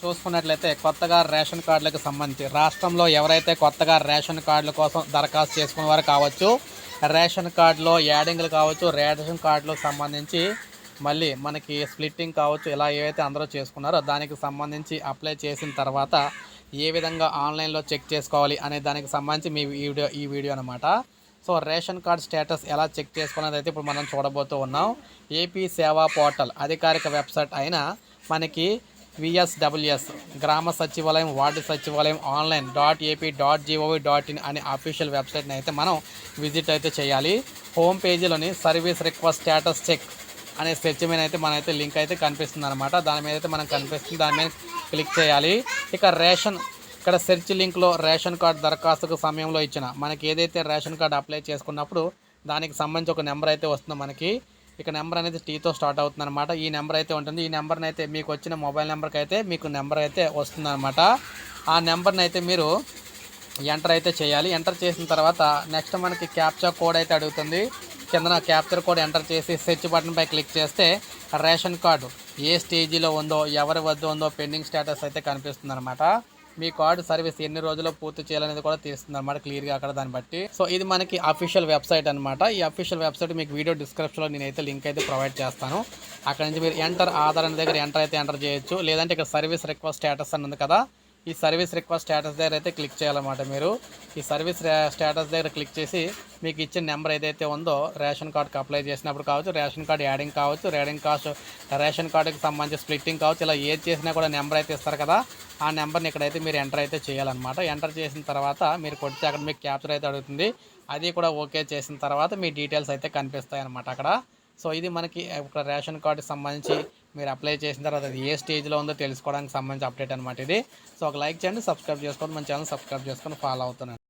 చూసుకున్నట్లయితే కొత్తగా రేషన్ కార్డులకు సంబంధించి రాష్ట్రంలో ఎవరైతే కొత్తగా రేషన్ కార్డుల కోసం దరఖాస్తు చేసుకున్న వారు కావచ్చు రేషన్ కార్డులో యాడింగ్లు కావచ్చు రేషన్ కార్డులకు సంబంధించి మళ్ళీ మనకి స్ప్లిట్టింగ్ కావచ్చు ఇలా ఏవైతే అందరూ చేసుకున్నారో దానికి సంబంధించి అప్లై చేసిన తర్వాత ఏ విధంగా ఆన్లైన్లో చెక్ చేసుకోవాలి అనే దానికి సంబంధించి మీ వీడియో ఈ వీడియో అనమాట సో రేషన్ కార్డ్ స్టేటస్ ఎలా చెక్ చేసుకున్నది అయితే ఇప్పుడు మనం చూడబోతూ ఉన్నాం. ఏపీ సేవా పోర్టల్ అధికారిక వెబ్సైట్ అయిన మనకి VSWS Grama Sachivalayam ward Sachivalayam online dot AP dot GOV dot in అనే అఫీషియల్ వెబ్సైట్ని అయితే మనం విజిట్ అయితే చేయాలి. హోమ్ పేజీలోని సర్వీస్ రిక్వెస్ట్ స్టేటస్ చెక్ అనే సెర్చ్ మీద అయితే మనైతే లింక్ అయితే కనిపిస్తుంది అనమాట దాని మీద అయితే మనం కనిపిస్తుంది. దాని మీద క్లిక్ చేయాలి. ఇక రేషన్ ఇక్కడ సెర్చ్ లింక్లో రేషన్ కార్డ్ దరఖాస్తుకు సమయంలో ఇచ్చిన మనకి ఏదైతే రేషన్ కార్డ్ అప్లై చేసుకున్నప్పుడు దానికి సంబంధించి ఒక నెంబర్ అయితే వస్తుందో మనకి. ఇక నెంబర్ అనేది టీతో స్టార్ట్ అవుతుంది అనమాట ఈ నెంబర్ అయితే ఉంటుంది. ఈ నెంబర్ని అయితే మీకు వచ్చిన మొబైల్ నెంబర్కి అయితే మీకు నెంబర్ అయితే వస్తుంది అనమాట ఆ నెంబర్ని అయితే మీరు ఎంటర్ అయితే చేయాలి. ఎంటర్ చేసిన తర్వాత నెక్స్ట్ మనకి క్యాప్చా కోడ్ అయితే అడుగుతుంది. కిందన క్యాప్చర్ కోడ్ ఎంటర్ చేసి సెర్చ్ బటన్పై క్లిక్ చేస్తే రేషన్ కార్డు ఏ స్టేజీలో ఉందో ఎవరి వద్ద ఉందో పెండింగ్ స్టేటస్ అయితే కనిపిస్తుంది అనమాట మీ కార్డు సర్వీస్ ఎన్ని రోజుల్లో పూర్తి చేయాలనేది కూడా తీస్తుంది అనమాట క్లియర్గా అక్కడ దాన్ని బట్టి. సో ఇది మనకి అఫీషియల్ వెబ్సైట్ అనమాట ఈ అఫీషియల్ వెబ్సైట్ మీకు వీడియో డిస్క్రిప్షన్లో నేనైతే లింక్ అయితే ప్రొవైడ్ చేస్తాను. అక్కడ నుంచి మీరు ఎంటర్ ఆధార్ అనే దగ్గర ఎంటర్ అయితే ఎంటర్ చేయొచ్చు. లేదంటే ఇక్కడ సర్వీస్ రిక్వెస్ట్ స్టేటస్ అని ఉంది కదా ఈ సర్వీస్ రిక్వెస్ట్ స్టేటస్ దగ్గర అయితే క్లిక్ చేయాలన్నమాట మీరు. ఈ సర్వీస్ స్టేటస్ దగ్గర క్లిక్ చేసి మీకు ఇచ్చిన నెంబర్ ఏదైతే ఉందో రేషన్ కార్డుకి అప్లై చేసినప్పుడు కావచ్చు రేషన్ కార్డ్ యాడింగ్ కావచ్చు రేడింగ్ కాస్ట్ రేషన్ కార్డుకి సంబంధించి స్ప్లిట్టింగ్ కావచ్చు ఇలా ఏది చేసినా కూడా నెంబర్ అయితే ఇస్తారు కదా. ఆ నెంబర్ని ఇక్కడైతే మీరు ఎంటర్ అయితే చేయాలన్నమాట. ఎంటర్ చేసిన తర్వాత మీరు కొడితే అక్కడ మీకు క్యాప్చర్ అయితే అడుగుతుంది. అది కూడా ఓకే చేసిన తర్వాత మీ డీటెయిల్స్ అయితే కనిపిస్తాయి అనమాట అక్కడ. సో ఇది మనకి ఇక్కడ రేషన్ కార్డుకి సంబంధించి మీరు అప్లై చేసిన తర్వాత అది ఏ స్టేజ్లో ఉందో తెలుసుకోవడానికి సంబంధించి అప్డేట్ అనమాట ఇది. సో ఒక లైక్ చేయండి సబ్స్క్రైబ్ చేసుకోండి మన ఛానల్ సబ్స్క్రైబ్ చేసుకొని ఫాలో అవుతున్నాను.